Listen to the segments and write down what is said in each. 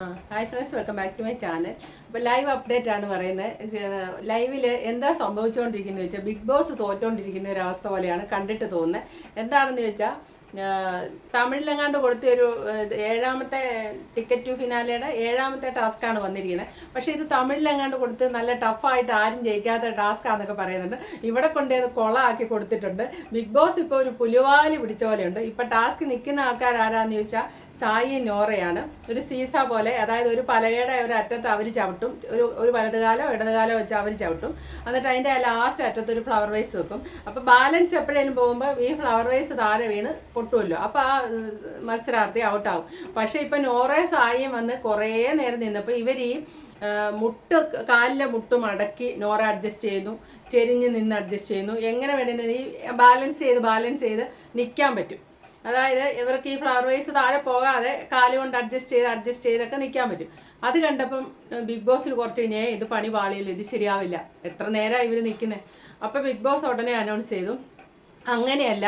Hi friends welcome back to my channel. അപ്പോൾ live update ആണ് പറയുന്നത്. ലൈവിൽ എന്താ സംഭവിച്ചുകൊണ്ടിരിക്കുന്നത് വെച്ചാൽ ബിഗ് ബോസ് തോറ്റുകൊണ്ടിരിക്കുന്ന ഒരു അവസ്ഥ പോലെയാണ് കണ്ടിട്ട് തോന്നുന്നത് എന്താണെന്ന് വെച്ചാൽ തമിഴിലെങ്ങാണ്ട് കൊടുത്ത ഒരു ഏഴാമത്തെ ടിക്കറ്റ് ടു ഫിനാലയുടെ ഏഴാമത്തെ ടാസ്ക്കാണ് വന്നിരിക്കുന്നത്. പക്ഷേ ഇത് തമിഴിലെങ്ങാണ്ട് കൊടുത്ത് നല്ല ടഫായിട്ട് ആരും ജയിക്കാത്ത ടാസ്ക്കാന്നൊക്കെ പറയുന്നുണ്ട്. ഇവിടെ കൊണ്ടുപോയത് കൊളാക്കി കൊടുത്തിട്ടുണ്ട്. ബിഗ് ബോസ് ഇപ്പോൾ ഒരു പുലിവാലി പിടിച്ച പോലെയുണ്ട്. ഇപ്പം ടാസ്ക് നിൽക്കുന്ന ആൾക്കാർ ആരാന്ന് ചോദിച്ചാൽ സായി നോറയാണ്. ഒരു സീസ പോലെ അതായത് ഒരു പലകയുടെ ഒരു അറ്റത്ത് അവർ ചവിട്ടും. ഒരു ഒരു വലതുകാലോ ഇടതുകാലോ വെച്ച് അവർ ചവിട്ടും. എന്നിട്ട് അതിന്റെ ലാസ്റ്റ് അറ്റത്ത് ഒരു ഫ്ലവർ വൈസ് വെക്കും. അപ്പോൾ ബാലൻസ് എപ്പോഴേലും പോകുമ്പോൾ ഈ ഫ്ലവർ വൈസ് താഴെ വീണ് പൊട്ടുമല്ലോ. അപ്പോൾ ആ മത്സരാർത്ഥി ഔട്ടാവും. പക്ഷേ ഇപ്പം നോറേ സായം വന്ന് കുറേ നേരം നിന്നപ്പോൾ ഇവർ ഈ മുട്ട് കാലിലെ മുട്ട് മടക്കി നോറ അഡ്ജസ്റ്റ് ചെയ്യുന്നു. ചെരിഞ്ഞ് നിന്ന് അഡ്ജസ്റ്റ് ചെയ്യുന്നു. എങ്ങനെ വേണമെങ്കിൽ ഈ ബാലൻസ് ചെയ്ത് ബാലൻസ് ചെയ്ത് നിൽക്കാൻ പറ്റും. അതായത് ഇവർക്ക് ഈ ഫ്ലവർ വൈസ് താഴെ പോകാതെ കാലുകൊണ്ട് അഡ്ജസ്റ്റ് ചെയ്ത് അഡ്ജസ്റ്റ് ചെയ്തൊക്കെ നിൽക്കാൻ പറ്റും. അത് കണ്ടപ്പം ബിഗ് ബോസിൽ കുറച്ച് കഴിഞ്ഞേ ഇത് പണി പാളിയില്ല ഇത് ശരിയാവില്ല. എത്ര നേരമാണ് ഇവർ നിൽക്കുന്നത് അപ്പോൾ ബിഗ് ബോസ് ഉടനെ അനൗൺസ് ചെയ്തു. അങ്ങനെയല്ല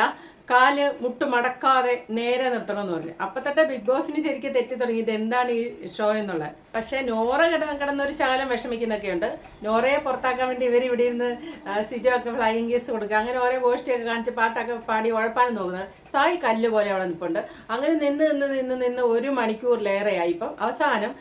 കാൽ മുട്ട് മടക്കാതെ നേരെ നിർത്തണം എന്ന് പറഞ്ഞു. അപ്പൊ ബിഗ് ബോസിന് ശരിക്കും തെറ്റി തുടങ്ങി. ഇത് എന്താണ് ഈ ഷോ എന്നുള്ളത്? പക്ഷെ നോറ കിട കിടന്നൊരു ശകലം വിഷമിക്കുന്നൊക്കെ ഉണ്ട് നോറയെ പുറത്താക്കാൻ വേണ്ടി ഇവർ ഇവിടെ ഇരുന്ന് സിജോ ഒക്കെ ഫ്ലൈയിങ് കേസ് കൊടുക്കുക. അങ്ങനെ ഓരോ ഗോഷ്ടിയൊക്കെ കാണിച്ച് പാട്ടൊക്കെ പാടി ഉഴപ്പാനും നോക്കുന്നത്. സായി കല്ല് പോലെ അവിടെ നിൽപ്പുണ്ട് അങ്ങനെ നിന്ന് നിന്ന് നിന്ന് നിന്ന് ഒരു മണിക്കൂറിലേറെയായി. ഇപ്പം അവസാനം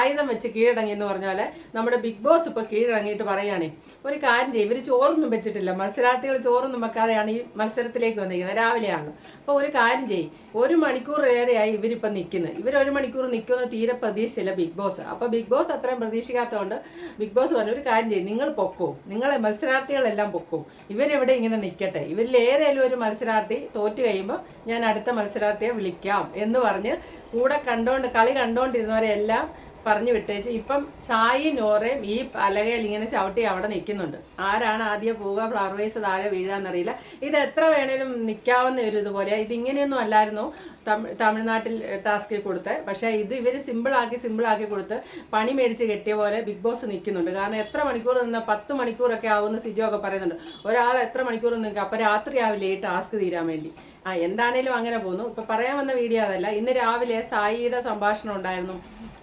ആയുധം വെച്ച് കീഴടങ്ങി എന്ന് പറഞ്ഞ പോലെ നമ്മുടെ ബിഗ് ബോസ് ഇപ്പോൾ കീഴടങ്ങിയിട്ട് പറയുകയാണേ ഒരു കാര്യം ഇവർ ചോറൊന്നും വെച്ചിട്ടില്ല. മത്സരാർത്ഥികൾ ചോറൊന്നും വെക്കാതെയാണ് ഈ മത്സരത്തിലേക്ക് വന്നിരിക്കുന്നത്. രാവിലെയാണ്. അപ്പോൾ ഒരു കാര്യം ചെയ്യും. ഒരു മണിക്കൂറിലേറെയായി ഇവരിപ്പം നിൽക്കുന്നത് ഇവർ ഒരു മണിക്കൂർ നിൽക്കുന്ന തീരെ പ്രതീക്ഷയില്ല ബിഗ് ബോസ്. അപ്പോൾ ബിഗ് ബോസ് അത്രയും പ്രതീക്ഷിക്കാത്തതുകൊണ്ട് ബിഗ് ബോസ് പറഞ്ഞു ഒരു കാര്യം ചെയ്യും. നിങ്ങൾ പൊക്കോ. നിങ്ങളെ മത്സരാർത്ഥികളെല്ലാം പൊക്കോ. ഇവരെവിടെ ഇങ്ങനെ നിൽക്കട്ടെ? ഇവരിൽ ഏതെങ്കിലും ഒരു മത്സരാർത്ഥി തോറ്റു കഴിയുമ്പോൾ ഞാൻ അടുത്ത മത്സരാർത്ഥിയെ വിളിക്കാം എന്ന് പറഞ്ഞ് കൂടെ കണ്ടോണ്ട് കളി കണ്ടോണ്ടിരുന്നവരെല്ലാം പറഞ്ഞു വിട്ടേച്ച്. ഇപ്പം സായി നോറയും ഈ പലകയിൽ ഇങ്ങനെ ചവിട്ടി അവിടെ നിൽക്കുന്നുണ്ട്. ആരാണ് ആദ്യം പോവുക? ഫ്ലവർ വൈസ് താഴെ വീഴാന്നറിയില്ല. ഇത് എത്ര വേണേലും നിൽക്കാവുന്ന ഒരു ഇതുപോലെ ഇത് ഇങ്ങനെയൊന്നും അല്ലായിരുന്നു തമിഴ് തമിഴ്നാട്ടിൽ ടാസ്കിൽ കൊടുത്ത്. പക്ഷേ ഇത് ഇവർ സിമ്പിളാക്കി സിമ്പിളാക്കി കൊടുത്ത് പണി മേടിച്ച് കെട്ടിയ പോലെ ബിഗ് ബോസ് നിൽക്കുന്നുണ്ട്. കാരണം എത്ര മണിക്കൂർ നിന്ന് പത്ത് മണിക്കൂറൊക്കെ ആവുമെന്ന് സിജോ ഒക്കെ പറയുന്നുണ്ട്. ഒരാൾ എത്ര മണിക്കൂർ നിൽക്കുക അപ്പോൾ രാത്രി ആവില്ലേ ഈ ടാസ്ക് തീരാൻ വേണ്ടി? ആ എന്താണേലും അങ്ങനെ പോകുന്നു ഇപ്പം പറയാൻ വന്ന വീഡിയോ അതല്ല. ഇന്ന് രാവിലെ സായിയുടെ സംഭാഷണം ഉണ്ടായിരുന്നു.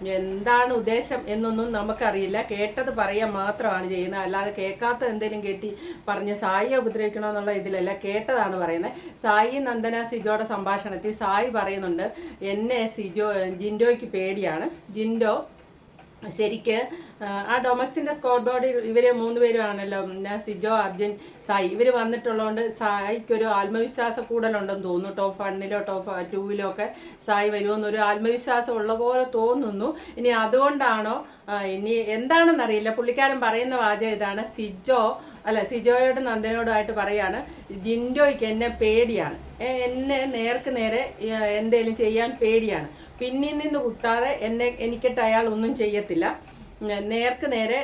എന്താണ് ഉദ്ദേശം എന്നൊന്നും നമുക്കറിയില്ല. കേട്ടത് പറയുക മാത്രമാണ് ചെയ്യുന്നത്. അല്ലാതെ കേൾക്കാത്ത എന്തെങ്കിലും കേട്ടി പറഞ്ഞ് സായിയെ ഉപദ്രവിക്കണമെന്നുള്ള ഇതിലല്ല കേട്ടതാണ് പറയുന്നത്. സായി നന്ദന സിജോയുടെ സംഭാഷണത്തിൽ സായി പറയുന്നുണ്ട് എന്നെ സിജോ ജിൻഡോയ്ക്ക് പേടിയാണ്. ജിൻഡോ ശരിക്ക് ആ, ഡൊമക്സിന്റെ സ്കോർ ബോർഡിൽ ഇവർ മൂന്ന് പേരുമാണല്ലോ സിജോ അർജുൻ സായി. ഇവർ വന്നിട്ടുള്ളതുകൊണ്ട് സായിക്കൊരു ആത്മവിശ്വാസ കൂടുതലുണ്ടെന്ന് തോന്നുന്നു. ടോപ്പ് വണ്ണിലോ ടോപ്പ് ടൂവിലോ ഒക്കെ സായി വരുമെന്നൊരു ആത്മവിശ്വാസം ഉള്ള പോലെ തോന്നുന്നു. ഇനി അതുകൊണ്ടാണോ ഇനി എന്താണെന്നറിയില്ല. പുള്ളിക്കാരൻ പറയുന്ന വാചകം ഇതാണ് സിജോ അല്ല സിജോയോട് നന്ദനോടുമായിട്ട് പറയാണ് ജിൻഡോയ്ക്ക് എന്നെ പേടിയാണ്. എന്നെ നേർക്ക് നേരെ എന്തെങ്കിലും ചെയ്യാൻ പേടിയാണ്. പിന്നിൽ നിന്ന് കുത്താതെ എന്നെ എനിക്കിട്ട് അയാൾ ഒന്നും ചെയ്യത്തില്ല. നേർക്ക് നേരെ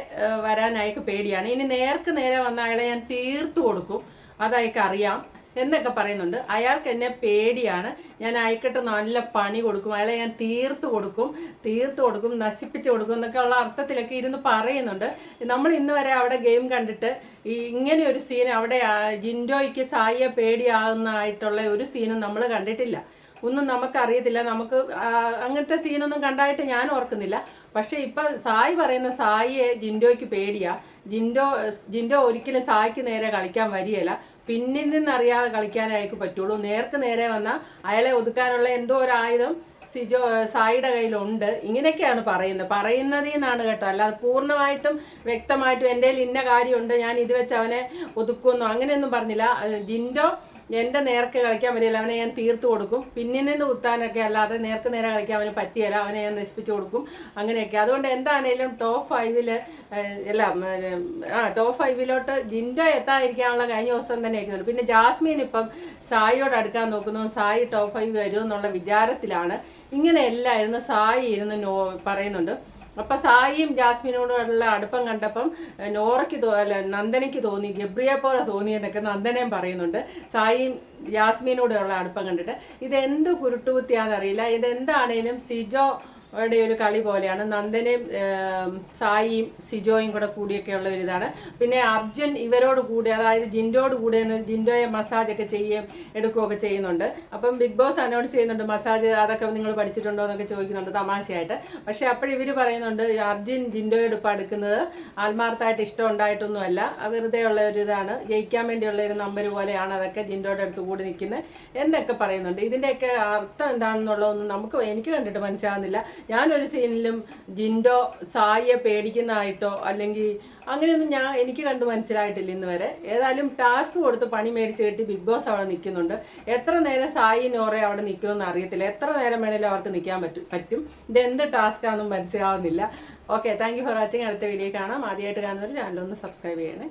വരാൻ പേടിയാണ്. ഇനി നേർക്ക് നേരെ വന്ന അയാളെ ഞാൻ തീർത്തു കൊടുക്കും. അത് അയാൾക്ക് അറിയാം. എന്നൊക്കെ പറയുന്നുണ്ട്. അയാൾക്ക് എന്നെ പേടിയാണ്. ഞാൻ അയക്കിട്ട് നല്ല പണി കൊടുക്കും. അയാളെ ഞാൻ തീർത്ത് കൊടുക്കും. തീർത്ത് കൊടുക്കും നശിപ്പിച്ച് കൊടുക്കും എന്നൊക്കെ ഉള്ള അർത്ഥത്തിലൊക്കെ ഇരുന്ന് പറയുന്നുണ്ട്. നമ്മൾ ഇന്ന് വരെ അവിടെ ഗെയിം കണ്ടിട്ട് ഈ ഇങ്ങനെ ഒരു സീൻ അവിടെ ജിൻഡോയ്ക്ക് സായിയെ പേടിയാകുന്നതായിട്ടുള്ള ഒരു സീനും നമ്മൾ കണ്ടിട്ടില്ല. ഒന്നും നമുക്കറിയത്തില്ല. നമുക്ക് അങ്ങനത്തെ സീനൊന്നും കണ്ടായിട്ട് ഞാൻ ഓർക്കുന്നില്ല. പക്ഷേ ഇപ്പൊ സായി പറയുന്ന സായിയെ ജിൻഡോയ്ക്ക് പേടിയാ. ജിൻഡോ ജിൻഡോ ഒരിക്കലും സായിക്ക് നേരെ കളിക്കാൻ വരികയില്ല. പിന്നിൽ നിന്നറിയാതെ കളിക്കാനായിക്ക് പറ്റുള്ളൂ. നേർക്ക് നേരെ വന്നാൽ അയാളെ ഒതുക്കാനുള്ള എന്തോ ഒരു ആയുധം സിജോ സായിയുടെ കയ്യിലുണ്ട്. ഇങ്ങനെയൊക്കെയാണ് പറയുന്നത്. പറയുന്നതിൽ നിന്നാണ് കേട്ടോ. അല്ലാതെ പൂർണമായിട്ടും വ്യക്തമായിട്ടും എന്റെ ഇന്ന കാര്യമുണ്ട്. ഞാൻ ഇത് വെച്ച് അവനെ ഒതുക്കുമെന്നോ അങ്ങനെയൊന്നും പറഞ്ഞില്ല. ജിൻഡോ എന്റെ നേർക്ക് കളിക്കാൻ വരില്ല അവനെ ഞാൻ തീർത്തു കൊടുക്കും. പിന്നിനെന്ന് കുത്താനൊക്കെ അല്ലാതെ നേർക്ക് നേരെ കളിക്കാൻ അവന് പറ്റിയല്ല. അവനെ ഞാൻ നശിപ്പിച്ചു കൊടുക്കും. അങ്ങനെയൊക്കെ. അതുകൊണ്ട് എന്താണേലും ടോപ്പ് ഫൈവിൽ അല്ല ആ ടോപ്പ് ഫൈവിലോട്ട് ജിൻഡോ എത്താതിരിക്കാനുള്ള കഴിഞ്ഞ ദിവസം തന്നെ ആയിരുന്നു പിന്നെ ജാസ്മീൻ ഇപ്പം സായിയോട് അടുക്കാൻ നോക്കുന്നു. സായി ടോപ്പ് ഫൈവ് വരുമെന്നുള്ള വിചാരത്തിലാണ്. ഇങ്ങനെയല്ലായിരുന്നു സായി ഇരുന്ന് നോ പറയുന്നുണ്ട്. അപ്പൊ സായിയും ജാസ്മിനോടുള്ള അടുപ്പം കണ്ടപ്പം നോറയ്ക്ക് തോ അല്ല നന്ദനയ്ക്ക് തോന്നി ഗബ്രിയെ പോലെ തോന്നിയെന്നൊക്കെ നന്ദനയും പറയുന്നുണ്ട്. സായിയും ജാസ്മിനോടുള്ള അടുപ്പം കണ്ടിട്ട് ഇതെന്ത് കുരുട്ടുകുത്തിയാണെന്നറിയില്ല ഇതെന്താണേലും സിജോ അവരുടെ ഒരു കളി പോലെയാണ്. നന്ദനയും സായിയും സിജോയും കൂടെ കൂടിയൊക്കെയുള്ള ഒരു ഇതാണ്. പിന്നെ അർജുൻ ഇവരോട് കൂടി അതായത് ജിൻഡോട് കൂടി ജിൻഡോയെ മസാജ് ഒക്കെ ചെയ്യുകയും എടുക്കുകയൊക്കെ ചെയ്യുന്നുണ്ട്. അപ്പം ബിഗ് ബോസ് അനൗൺസ് ചെയ്യുന്നുണ്ട് മസാജ് അതൊക്കെ നിങ്ങൾ പഠിച്ചിട്ടുണ്ടോ എന്നൊക്കെ ചോദിക്കുന്നുണ്ട് തമാശയായിട്ട്. പക്ഷെ അപ്പോഴിവർ പറയുന്നുണ്ട് അർജുൻ ജിൻഡോയോട് ഇപ്പം എടുക്കുന്നത്. ആത്മാർത്ഥമായിട്ട് ഇഷ്ടം ഉണ്ടായിട്ടൊന്നുമല്ല വെറുതെ ഉള്ള ഒരു ഇതാണ്. ജയിക്കാൻ വേണ്ടിയുള്ള ഒരു നമ്പർ പോലെയാണ് അതൊക്കെ ജിൻഡോയുടെ അടുത്ത് കൂടി നിൽക്കുന്നത് എന്നൊക്കെ പറയുന്നുണ്ട്. ഇതിന്റെയൊക്കെ അർത്ഥം എന്താണെന്നുള്ളതൊന്നും നമുക്ക് എനിക്ക് കണ്ടിട്ട് മനസ്സിലാവുന്നില്ല. ഞാനൊരു സീനിലും ജിൻഡോ സായിയെ പേടിക്കുന്നതായിട്ടോ അല്ലെങ്കിൽ അങ്ങനെയൊന്നും ഞാൻ എനിക്ക് കണ്ട് മനസ്സിലായിട്ടില്ല ഇന്ന് വരെ. ഏതായാലും ടാസ്ക് കൊടുത്ത് പണി മേടിച്ച് കിട്ടി ബിഗ് ബോസ് അവിടെ നിൽക്കുന്നുണ്ട്. എത്ര നേരം സായി നോറെ അവിടെ നിൽക്കുമെന്ന് അറിയത്തില്ല. എത്ര നേരം വേണേലും അവർക്ക് നിൽക്കാൻ പറ്റും പറ്റും. ഇത് എന്ത് ടാസ്ക് ആണെന്നും മനസ്സിലാവുന്നില്ല. Okay thank you for watching. അടുത്ത വീഡിയോ കാണാം. ആദ്യമായിട്ട് കാണുന്നവർ ചാനലൊന്ന് സബ്സ്ക്രൈബ് ചെയ്യണേ.